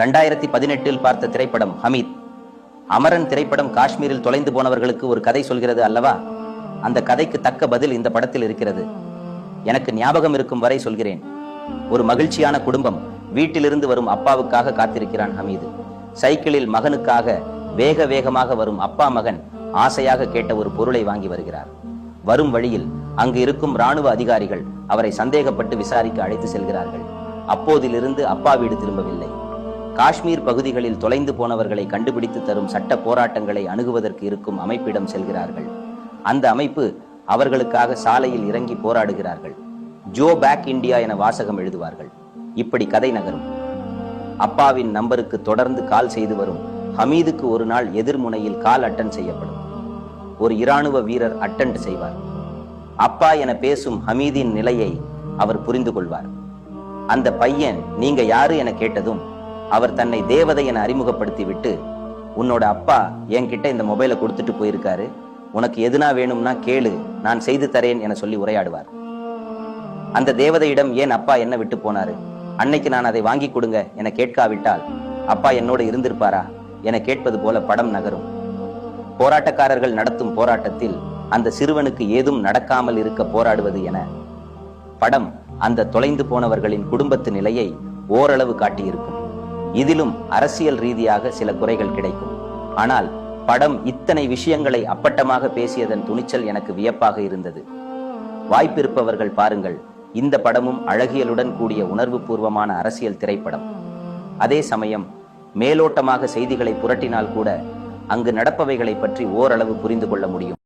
ரெண்டாயிரத்தி பதினெட்டில் பார்த்த திரைப்படம் ஹமீத். அமரன் திரைப்படம் காஷ்மீரில் தொலைந்து போனவர்களுக்கு ஒரு கதை சொல்கிறது அல்லவா? அந்த கதைக்கு தக்க பதில் இந்த படத்தில் இருக்கிறது. எனக்கு ஞாபகம் இருக்கும் வரை சொல்கிறேன். ஒரு மகிழ்ச்சியான குடும்பம் வீட்டிலிருந்து வரும் அப்பாவுக்காக காத்திருக்கிறான் ஹமீது. சைக்கிளில் மகனுக்காக வேக வேகமாக வரும் அப்பா மகன் ஆசையாக கேட்ட ஒரு பொருளை வாங்கி வருகிறார். வரும் வழியில் அங்கு இருக்கும் ராணுவ அதிகாரிகள் அவரை சந்தேகப்பட்டு விசாரிக்க அழைத்து செல்கிறார்கள். அப்போதிலிருந்து அப்பா வீடு திரும்பவில்லை. காஷ்மீர் பகுதிகளில் தொலைந்து போனவர்களை கண்டுபிடித்து தரும் சட்ட போராட்டங்களை அணுகுவதற்கு இருக்கும் அமைப்பிடம் செல்கிறார்கள். அந்த அமைப்பு அவர்களுக்காக சாலையில் இறங்கி போராடுகிறார்கள். ஜோ பேக் இந்தியா என வாசகம் எழுதுவார்கள். இப்படி கதை நகரும். அப்பாவின் நம்பருக்கு தொடர்ந்து கால் செய்து வரும் ஹமீதுக்கு ஒரு நாள் எதிர்முனையில் கால் அட்டன் செய்யப்படும். ஒரு இராணுவ வீரர் அட்டெண்ட் செய்வார். அப்பா என பேசும் ஹமீதின் நிலையை அவர் புரிந்து கொள்வார் அந்த பையன் நீங்க யாரு? என கேட்டதும் அவர் தன்னை தேவதை என அறிமுகப்படுத்தி விட்டு உன்னோட அப்பா என்கிட்ட இந்த மொபைலை கொடுத்துட்டு போயிருக்காரு. உனக்கு எதுனா வேணும்னா கேளு. நான் செய்து தரேன் என சொல்லி உரையாடுவார். அந்த தேவதையிடம் ஏன் அப்பா என்ன விட்டு போனாரு? அன்னைக்கு நான் அதை வாங்கி கொடுங்க என கேட்காவிட்டால் அப்பா என்னோட இருந்திருப்பாரா? என கேட்பது போல படம் நகரும். போராட்டக்காரர்கள் நடத்தும் போராட்டத்தில் அந்த சிறுவனுக்கு ஏதும் நடக்காமல் இருக்க போராடுவது என படம் அந்த தொலைந்து போனவர்களின் குடும்பத்து நிலையை ஓரளவு காட்டியிருக்கும். இதிலும் அரசியல் ரீதியாக சில குறைகள் கிடைக்கும். ஆனால் படம் இத்தனை விஷயங்களை அப்பட்டமாக பேசியதன் துணிச்சல் எனக்கு வியப்பாக இருந்தது. வாய்ப்பிருப்பவர்கள் பாருங்கள் இந்த படமும் அழகியலுடன் கூடிய உணர்வு பூர்வமான அரசியல் திரைப்படம். அதே சமயம் மேலோட்டமாக செய்திகளை புரட்டினால் கூட அங்கு நடப்பவைகளை பற்றி ஓரளவு புரிந்து கொள்ள முடியும்.